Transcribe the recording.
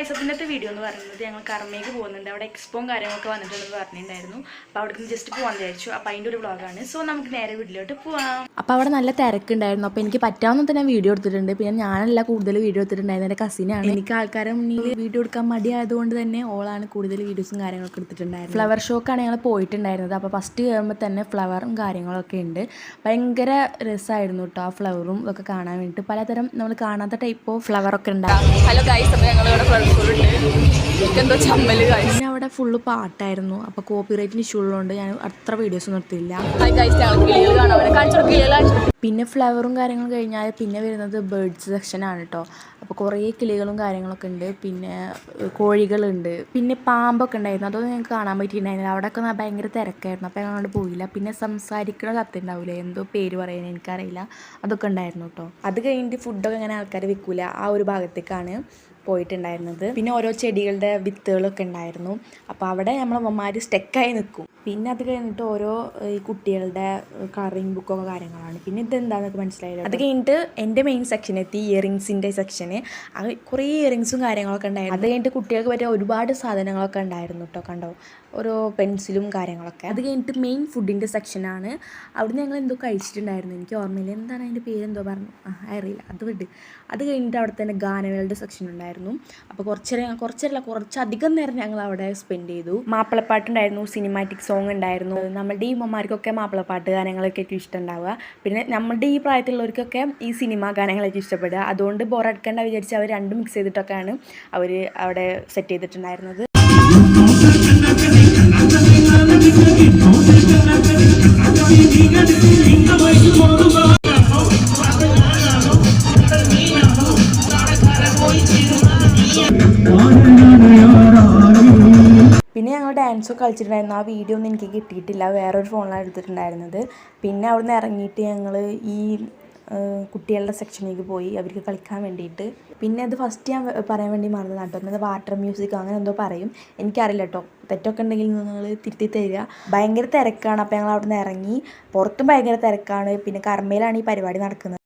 അപ്പോൾ ഇന്നത്തെ വീഡിയോ എന്ന് പറയുന്നത് ഞങ്ങൾ കർമ്മയ്ക്ക് പോകുന്നുണ്ട്. അവിടെ എക്സ്പോം കാര്യങ്ങളൊക്കെ വന്നിട്ടുണ്ടെന്ന് പറഞ്ഞിട്ടുണ്ടായിരുന്നു. അപ്പോൾ അവിടെ നിന്ന് ജസ്റ്റ് പോകാൻ വിചാരിച്ചു. അപ്പോൾ അതിന്റെ ഒരു വ്ളോഗാണ് സോ നമുക്ക് നേരെ വീട്ടിലോട്ട് പോവാം. അപ്പോൾ അവിടെ നല്ല തിരക്കുണ്ടായിരുന്നു. അപ്പോൾ എനിക്ക് പറ്റാവുന്ന തന്നെ വീഡിയോ എടുത്തിട്ടുണ്ട്. പിന്നെ ഞാനല്ല കൂടുതൽ വീഡിയോ എടുത്തിട്ടുണ്ടായിരുന്നു എന്റെ കസിനാണ് എനിക്ക് ആൾക്കാരെ മുന്നിൽ വീഡിയോ എടുക്കാൻ മടിയായതുകൊണ്ട് തന്നെ ഓളാണ് കൂടുതൽ വീഡിയോസും കാര്യങ്ങളൊക്കെ എടുത്തിട്ടുണ്ടായിരുന്നത്. ഫ്ലവർ ഷോക്കാണ് ഞങ്ങൾ പോയിട്ടുണ്ടായിരുന്നത്. അപ്പോൾ ഫസ്റ്റ് കയറുമ്പോൾ തന്നെ ഫ്ലവറും കാര്യങ്ങളൊക്കെ ഉണ്ട്. ഭയങ്കര രസമായിരുന്നു കേട്ടോ ആ ഫ്ലവറും ഇതൊക്കെ കാണാൻ വേണ്ടിയിട്ട്. പലതരം നമ്മൾ കാണാത്ത ടൈപ്പ് ഓഫ് ഫ്ലവറൊക്കെ ഉണ്ടായിരുന്നു. ഹലോ ഗൈസ് അപ്പോൾ ഞങ്ങൾ എനിക്കെന്തോ പിന്നെ അവിടെ ഫുള്ള് പാട്ടായിരുന്നു. അപ്പോൾ കോപ്പി റൈറ്റിന് ഇഷ്യൂ ഉള്ളതുകൊണ്ട് ഞാൻ അത്ര വീഡിയോസ് നിർത്തിയില്ല പിന്നെ ഫ്ലവറും കാര്യങ്ങളും കഴിഞ്ഞാൽ പിന്നെ വരുന്നത് ബേർഡ്സ് സെക്ഷനാണ് കേട്ടോ അപ്പോൾ കുറേ കിളികളും കാര്യങ്ങളൊക്കെ ഉണ്ട്. പിന്നെ കോഴികളുണ്ട്. പിന്നെ പാമ്പൊക്കെ ഉണ്ടായിരുന്നു. അതൊന്നും ഞങ്ങൾക്ക് കാണാൻ പറ്റിയിട്ടുണ്ടായിരുന്നില്ല. അവിടെയൊക്കെ ഒക്കെ ഭയങ്കര തിരക്കായിരുന്നു. അപ്പോൾ ഞങ്ങളോട് പോയില്ല. പിന്നെ സംസാരിക്കണ കത്തുണ്ടാവില്ലേ എന്തോ പേര് പറയാൻ എനിക്കറിയില്ല. അതൊക്കെ ഉണ്ടായിരുന്നു കേട്ടോ അത് കഴിഞ്ഞിട്ട് ഫുഡൊക്കെ ഇങ്ങനെ ആൾക്കാർ വിൽക്കൂല. ആ ഒരു ഭാഗത്തേക്കാണ്. പോയിട്ടുണ്ടായിരുന്നത്. പിന്നെ ഓരോ ചെടികളുടെ വിത്തുകളൊക്കെ ഉണ്ടായിരുന്നു. അപ്പോൾ അവിടെ നമ്മളമ്മമാർ സ്റ്റെക്കായി നിൽക്കും. പിന്നെ അത് കഴിഞ്ഞിട്ട് ഓരോ ഈ കുട്ടികളുടെ കളറിങ് ബുക്കൊക്കെ കാര്യങ്ങളാണ്. പിന്നെ ഇതെന്താണെന്നൊക്കെ മനസ്സിലായില്ല? അത് കഴിഞ്ഞിട്ട് എന്റെ മെയിൻ സെക്ഷൻ എത്തി ഇയറിങ്സിന്റെ സെക്ഷന് അത് കുറേ ഇയറിങ്സും കാര്യങ്ങളൊക്കെ ഉണ്ടായിരുന്നു. അത് കഴിഞ്ഞിട്ട് കുട്ടികൾക്ക് പറ്റിയ ഒരുപാട് സാധനങ്ങളൊക്കെ ഉണ്ടായിരുന്നു കേട്ടോ കണ്ടോ? ഓരോ പെൻസിലും കാര്യങ്ങളൊക്കെ. അത് കഴിഞ്ഞിട്ട് മെയിൻ ഫുഡിന്റെ സെക്ഷനാണ് അവിടുന്ന് ഞങ്ങൾ എന്തോ കഴിച്ചിട്ടുണ്ടായിരുന്നു. എനിക്ക് ഓർമ്മയില്ല. എന്താണ് അതിന്റെ പേരെന്തോ പറഞ്ഞു. ആ അറിയില്ല. അത് വിട്. അത് കഴിഞ്ഞിട്ട് അവിടെ തന്നെ ഗാനമേളയുടെ സെക്ഷൻ ഉണ്ടായിരുന്നു. അപ്പോൾ കുറച്ചേരം കുറച്ചല്ല കുറച്ചധികം നേരം ഞങ്ങൾ അവിടെ സ്പെൻഡ് ചെയ്തു. മാപ്പിളപ്പാട്ടുണ്ടായിരുന്നു സിനിമാറ്റിക് സോങ് ഉണ്ടായിരുന്നു. നമ്മുടെ ഈ ഉമ്മമാർക്കൊക്കെ മാപ്പിളപ്പാട്ട് ഗാനങ്ങളൊക്കെ ഏറ്റവും ഇഷ്ടമുണ്ടാവുക പിന്നെ നമ്മുടെ ഈ പ്രായത്തിലുള്ളവർക്കൊക്കെ ഈ സിനിമ ഗാനങ്ങളൊക്കെ ഇഷ്ടപ്പെടുക. അതുകൊണ്ട് ബോറടിക്കേണ്ട വിചാരിച്ച് അവർ രണ്ടും മിക്സ് ചെയ്തിട്ടൊക്കെയാണ് അവർ അവിടെ സെറ്റ് ചെയ്തിട്ടുണ്ടായിരുന്നത്. പിന്നെ ഞങ്ങൾ ഡാൻസൊക്കെ കളിച്ചിട്ടുണ്ടായിരുന്നു. ആ വീഡിയോ ഒന്നും എനിക്ക് കിട്ടിയിട്ടില്ല. വേറൊരു ഫോണിലാണ് എടുത്തിട്ടുണ്ടായിരുന്നത്. പിന്നെ അവിടുന്ന് ഇറങ്ങിയിട്ട് ഞങ്ങൾ ഈ കുട്ടികളുടെ സെക്ഷനിലേക്ക് പോയി. അവർക്ക് കളിക്കാൻ വേണ്ടിയിട്ട്. പിന്നെ അത് ഫസ്റ്റ് ഞാൻ പറയാൻ വേണ്ടി മറന്നു കേട്ടോ. വാട്ടർ മ്യൂസിക് അങ്ങനെ എന്തോ പറയും. എനിക്കറിയില്ല കേട്ടോ. തെറ്റൊക്കെ ഉണ്ടെങ്കിൽ നിങ്ങൾ തിരുത്തി തരിക. ഭയങ്കര തിരക്കാണ്. അപ്പോൾ ഞങ്ങൾ അവിടെ നിന്ന് ഇറങ്ങി. പുറത്തും ഭയങ്കര തിരക്കാണ്. പിന്നെ കർമ്മയിലാണ് ഈ പരിപാടി നടക്കുന്നത്.